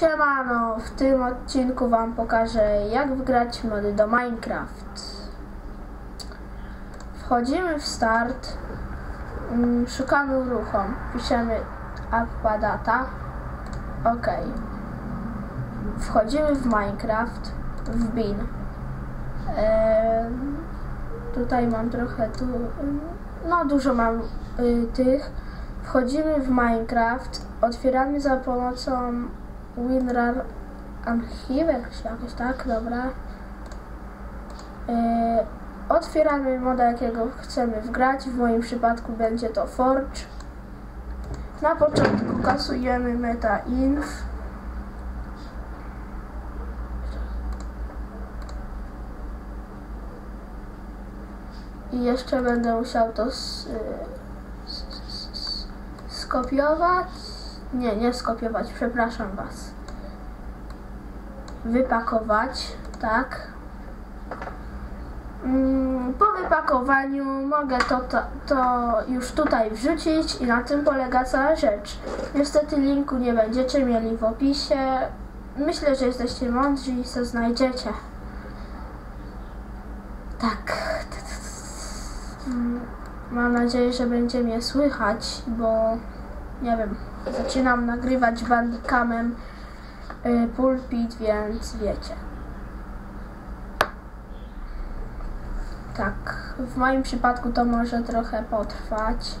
Siemano, w tym odcinku Wam pokażę jak wygrać mody do Minecraft. Wchodzimy w start, mm, szukamy uruchom, piszemy appa data, ok. Wchodzimy w Minecraft, w bin. Em, tutaj mam trochę tu, no dużo mam y, tych. Wchodzimy w Minecraft, otwieramy za pomocą WinRAR Archive, czy jakoś tak, dobra. Yy, otwieramy moda, jakiego chcemy wgrać. W moim przypadku będzie to Forge. Na początku kasujemy meta inf. I jeszcze będę musiał to s- skopiować. Nie, nie skopiować, przepraszam Was. Wypakować, tak. Mm, Po wypakowaniu mogę to, to, to już tutaj wrzucić i na tym polega cała rzecz. Niestety linku nie będziecie mieli w opisie. Myślę, że jesteście mądrzy i co znajdziecie. Tak. Mm, Mam nadzieję, że będzie mnie słychać, bo nie wiem, zaczynam nagrywać bandicamem y, pulpit, więc wiecie. Tak, w moim przypadku to może trochę potrwać.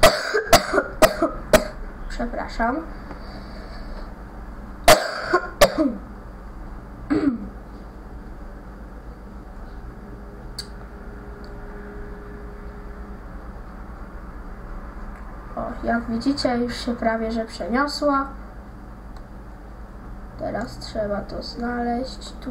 Przepraszam. jak widzicie, już się prawie że przeniosła. Teraz trzeba to znaleźć tu.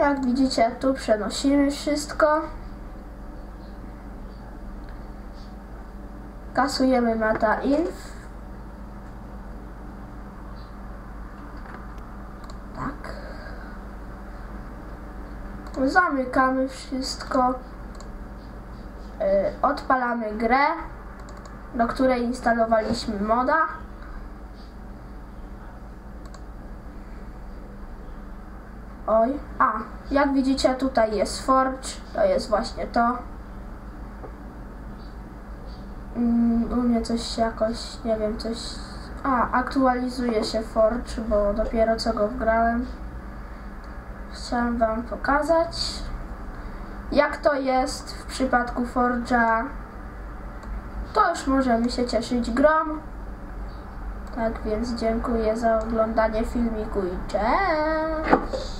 Jak widzicie, tu przenosimy wszystko. Kasujemy meta inf. Tak. Zamykamy wszystko. Yy, Odpalamy grę, do której instalowaliśmy moda. Oj, a, jak widzicie tutaj jest Forge, to jest właśnie to. Mm, u mnie coś jakoś, nie wiem, coś... A, aktualizuje się Forge, bo dopiero co go wgrałem. Chciałem wam pokazać, jak to jest w przypadku Forge'a. To już możemy się cieszyć grom. Tak więc dziękuję za oglądanie filmiku i cześć!